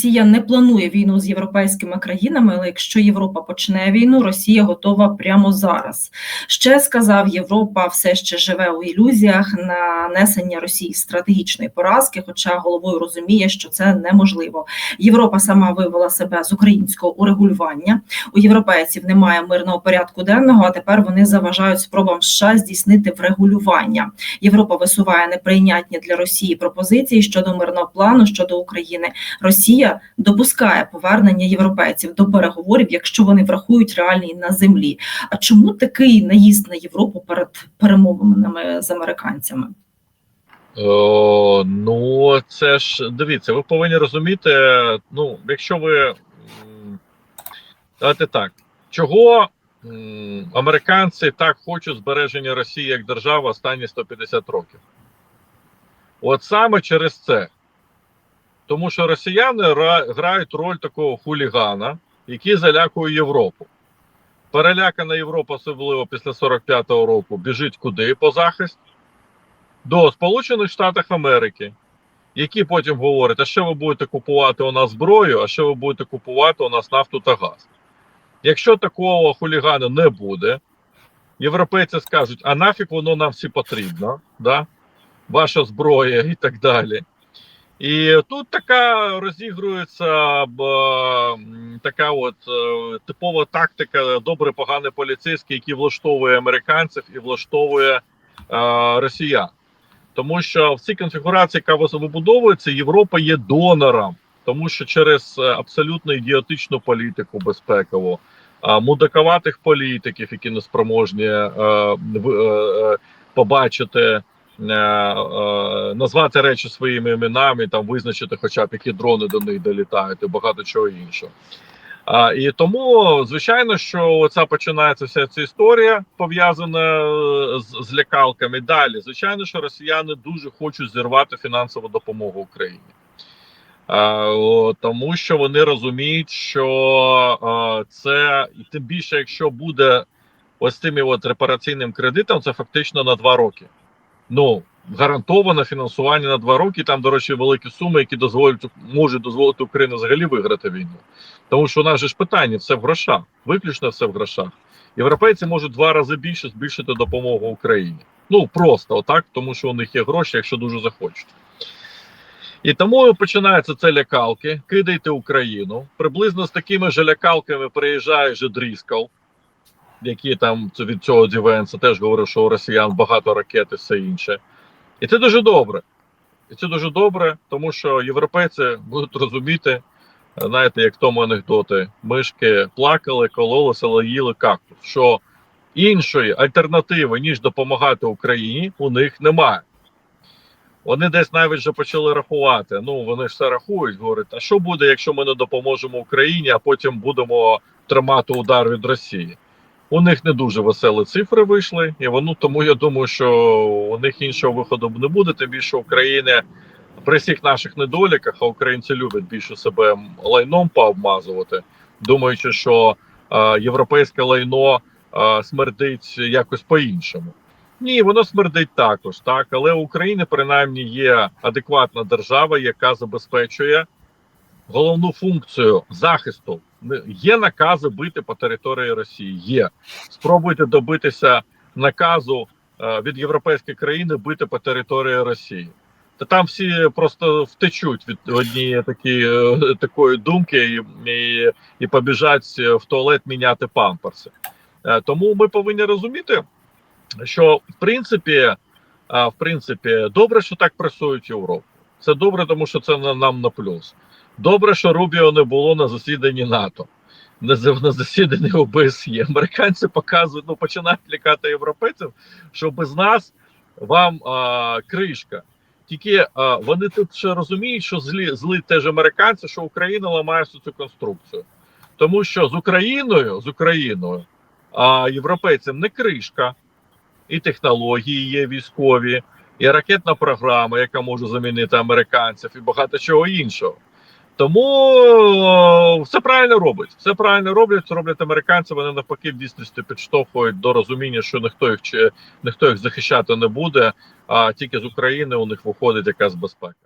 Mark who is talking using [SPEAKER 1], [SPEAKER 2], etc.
[SPEAKER 1] Росія не планує війну з європейськими країнами, але якщо Європа почне війну, Росія готова прямо зараз. Ще сказав, Європа все ще живе у ілюзіях нанесення Росії стратегічної поразки, хоча головою розуміє, що це неможливо. Європа сама вивела себе з українського урегулювання. У європейців немає мирного порядку денного. А тепер вони заважають спробам США здійснити врегулювання. Європа висуває неприйнятні для Росії пропозиції щодо мирного плану щодо України. Росія допускає повернення європейців до переговорів, якщо вони врахують реальні на землі. А чому такий наїзд на Європу перед перемовинами з американцями?
[SPEAKER 2] О, ну, це ж дивіться, ви повинні розуміти. Ну, якщо ви давайте так, чого американці так хочуть збереження Росії як держави останні 150 років? От саме через це. Тому що росіяни грають роль такого хулігана, який залякує Європу. Перелякана Європа, особливо після 45-го року, біжить куди по захист? До Сполучених Штатів Америки, які потім говорять, а що ви будете купувати у нас зброю, а що ви будете купувати у нас нафту та газ. Якщо такого хулігану не буде, європейці скажуть, а нафіг воно нам всі потрібно, да? ваша зброя і так далі. І тут така розігрується б, така от е, типова тактика добре поганий поліцейський, який влаштовує американців і влаштовує е, росіян. Тому що в цій конфігурації, яка вибудовується, Європа є донором, тому що через е, абсолютно ідіотичну політику безпекову, е, мудаковатих політиків, які не спроможні е, е, побачити, назвати речі своїми іменами, там визначити, хоча б які дрони до них долітають, і багато чого іншого. А, і тому, звичайно, що ця починається вся ця історія пов'язана е, з, з лякалками. Далі, звичайно, що росіяни дуже хочуть зірвати фінансову допомогу Україні. Тому що вони розуміють, що це і тим більше, якщо буде ось цими от репараційним кредитом, це фактично на два роки. Ну, гарантоване фінансування на два роки. Там, до речі, великі суми, які дозволять можуть дозволити Україні взагалі виграти війну. Тому що у нас же ж питання все в грошах, виключно все в грошах. Європейці можуть два рази більше збільшити допомогу Україні. Ну просто отак, тому що у них є гроші, якщо дуже захочуть. І тому починаються це лякалки, кидайте Україну. Приблизно з такими ж лякалками приїжджає же Дріскал, який там від цього Дівенса теж говорив, що у росіян багато ракет і все інше. І це дуже добре. І це дуже добре, тому що європейці будуть розуміти, знаєте, як тому анекдоти, мишки плакали, кололися, але їли кактус. Що іншої альтернативи, ніж допомагати Україні, у них немає. Вони десь навіть вже почали рахувати. Ну вони ж все рахують, говорять, а що буде, якщо ми не допоможемо Україні, а потім будемо тримати удар від Росії? У них не дуже веселі цифри вийшли, і воно тому я думаю, що у них іншого виходу не буде. Тим більше України при всіх наших недоліках, а українці люблять більше себе лайном пообмазувати, думаючи, що е, європейське лайно е, смердить якось по-іншому. Ні, воно смердить також, так але у України принаймні є адекватна держава, яка забезпечує головну функцію захисту. Є накази бити по території Росії. Є спробуйте добитися наказу е, від європейської країни бити по території Rосії. Та там всі просто втечуть від однієї такі, е, такої думки і, і, і побіжать в туалет міняти памперси. Е, Тому ми повинні розуміти, що в принципі, е, в принципі, добре, що так пресують Європу. Це добре, тому що це на- нам на плюс. Добре, що Рубіо не було на засіданні НАТО, на, засіданні ОБСЄ. Американці показують, ну починають лякати європейців, що без нас вам а, кришка. Тільки а, вони тут ще розуміють, що злі зли теж американці, що Україна ламає всю цю конструкцію. Тому що з Україною, з Україною, а європейцям не кришка, і технології є військові, і ракетна програма, яка може замінити американців, і багато чого іншого. Тому все правильно робить. Все правильно роблять. Це роблять американці. Вони навпаки в дійсності підштовхують до розуміння, що ніхто їх чи ніхто їх захищати не буде, а тільки з України у них виходить якась безпека.